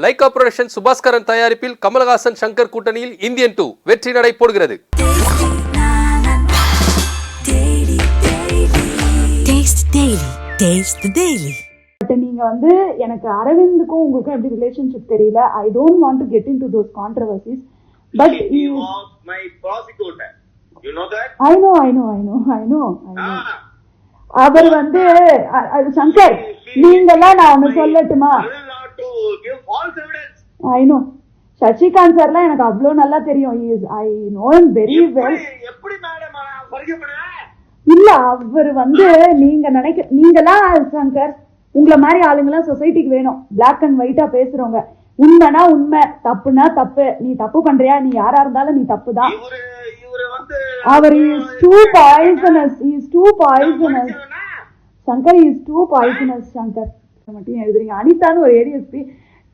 Lyca production Subaskaran தயாரிப்பில் கமலஹாசன் சங்கர் கூட்டணியில் Indian two வெற்றி நடை போடுகிறது. நீங்க வந்து எனக்கு அரவிந்துக்கும் உங்களுக்கும் எப்படி ரிலேஷன்ஷிப் தெரியல? I don't want to get into those controversies but my prosecutor. You know that? I know I know I know I know I know. அவர் வந்து சங்கர் நீங்கெல்லாம் நான் ஒண்ணு சொல்லட்டுமா? ஐ நோ சசிகாந்த் சார்லாம் எனக்கு அவ்வளோ நல்லா தெரியும். I know I'm very well எப்படி மேடம் இல்ல அவர் வந்து நீங்க நினைக்க நீங்களாம் சங்கர்? உங்களை மாதிரி ஆளுங்கெல்லாம் சொசைட்டிக்கு வேணும். பிளாக் அண்ட் ஒயிட்டா பேசுறவங்க. உண்மைனா உண்மை தப்புனா தப்பு. நீ தப்பு பண்றியா? நீ யாரா இருந்தாலும் நீ தப்பு தான் அவர் is too poisonous is too poisonous? Shankar is too poisonous Shankar. மட்டும் எழுதுறீங்க. அனிதான்னு ஒரு ஏடிஎஸ்பி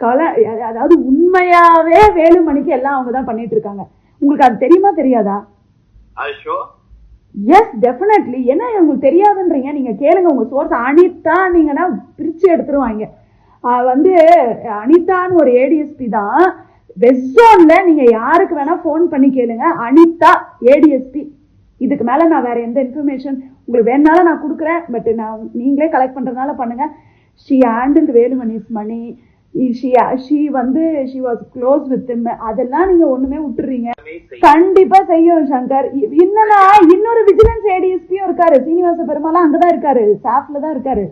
கலை அதாவது உண்மையாவே வேலுமணிக்கு எல்லாம் அவங்க தான் பண்ணிட்டு இருக்காங்க உங்களுக்கு அது தெரியுமா தெரியாதா? எஸ் டெஃபினெட்லி என்ன உங்களுக்கு தெரியாதுன்றீங்க. நீங்க கேளுங்க உங்க சோர்ஸ் அனிதா நீங்கன்னா பிரிச்சு எடுத்துருவாங்க. வந்து அனிதான்னு ஒரு ஏடிஎஸ்பி தான். வெஸ்ட் ஜோன்ல நீங்க யாருக்கு வேணா ஃபோன் பண்ணி கேளுங்க. அனிதா ஏடிஎஸ்பி இதுக்கு மேல நான் வேற எந்த இன்ஃபர்மேஷன் உங்களுக்கு வேணாலும் நான் கொடுக்குறேன். பட் நான் நீங்களே கலெக்ட் பண்றதுனால பண்ணுங்க. She handle Velumani's money she she வந்து ஷி வாஸ் க்ளோஸ் வித் அதெல்லாம் நீங்க ஒண்ணுமே விட்டுறீங்க. கண்டிப்பா செய்யும் சங்கர். என்னன்னா இன்னொரு விஜிலன்ஸ் ஏடிஎஸ்பியும் இருக்காரு. சீனிவாச பெருமாளும் அங்கதான் இருக்காரு. ஸ்டாஃப்ல தான் இருக்காரு.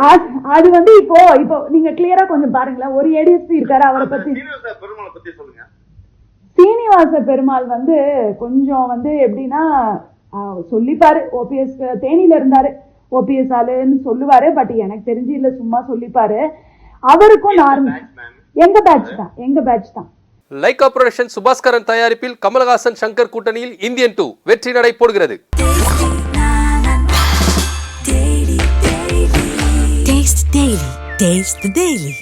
அது- வந்து இப்போ இப்போ நீங்க கிளியரா கொஞ்சம் பாருங்களேன். ஒரு ஏடிஎஸ்பி இருக்காரு அவரை பத்தி. சீனிவாச பெருமாளை பத்தி சொல்லுங்க. சீனிவாச பெருமாள் வந்து கொஞ்சம் வந்து எப்படின்னா சொல்லிப்பாரு. ஓபிஎஸ் தேனியில இருந்தாரு. ஓபிஎஸ் ஆளுன்னு சொல்லுவாரு பட் எனக்கு தெரிஞ்சு இல்ல சும்மா சொல்லிப்பாரு அவருக்கும் நார்மல்? எங்க பேட்ச் தான் எங்க பேட்ச் தான் லைகா புரொடக்ஷன் சுபாஸ்கரன் தயாரிப்பில் கமலஹாசன் சங்கர் கூட்டணியில் இந்தியன் டூ வெற்றி நடை போடுகிறது. Taste the Daily.